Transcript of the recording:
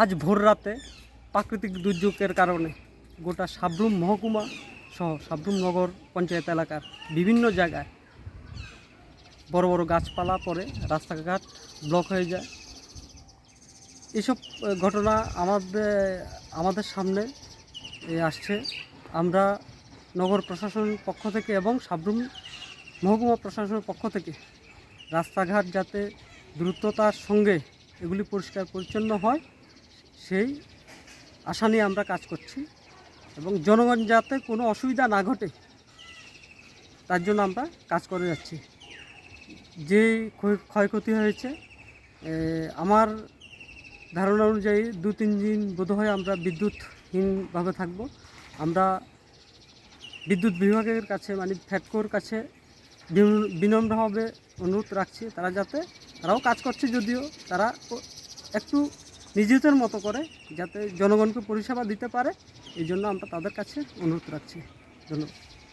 আজ ভোর রাতে প্রাকৃতিক দুর্যোগের কারণে গোটা সাবরুম মহকুমা সহ সাবরুম নগর পঞ্চায়েত এলাকার বিভিন্ন জায়গায় বড় বড় গাছপালা পড়ে, রাস্তাঘাট ব্লক হয়ে যায়। এসব ঘটনা আমাদের আমাদের সামনে আসছে। আমরা নগর প্রশাসনের পক্ষ থেকে এবং সাবরুম মহকুমা প্রশাসনের পক্ষ থেকে রাস্তাঘাট যাতে দ্রুততার সঙ্গে এগুলি পরিষ্কার পরিচ্ছন্ন হয় সেই আশা নিয়ে আমরা কাজ করছি এবং জনগণ যাতে কোনো অসুবিধা না ঘটে, তার জন্য আমরা কাজ করে যাচ্ছি। যে ক্ষয়ক্ষতি হয়েছে আমার ধারণা অনুযায়ী দু তিন দিন বোধহয় আমরা বিদ্যুৎহীনভাবে থাকব। আমরা বিদ্যুৎ বিভাগের কাছে মানে ফ্যাটকোর কাছে বিনম্রভাবে অনুরোধ রাখছি, তারা যাতে, তারাও কাজ করছে যদিও তারা একটু নিজেদের মতো করে যাতে জনগণকে পরিষেবা দিতে পারে, এই জন্য আমরা তাদের কাছে অনুরোধ রাখছি। ধন্যবাদ।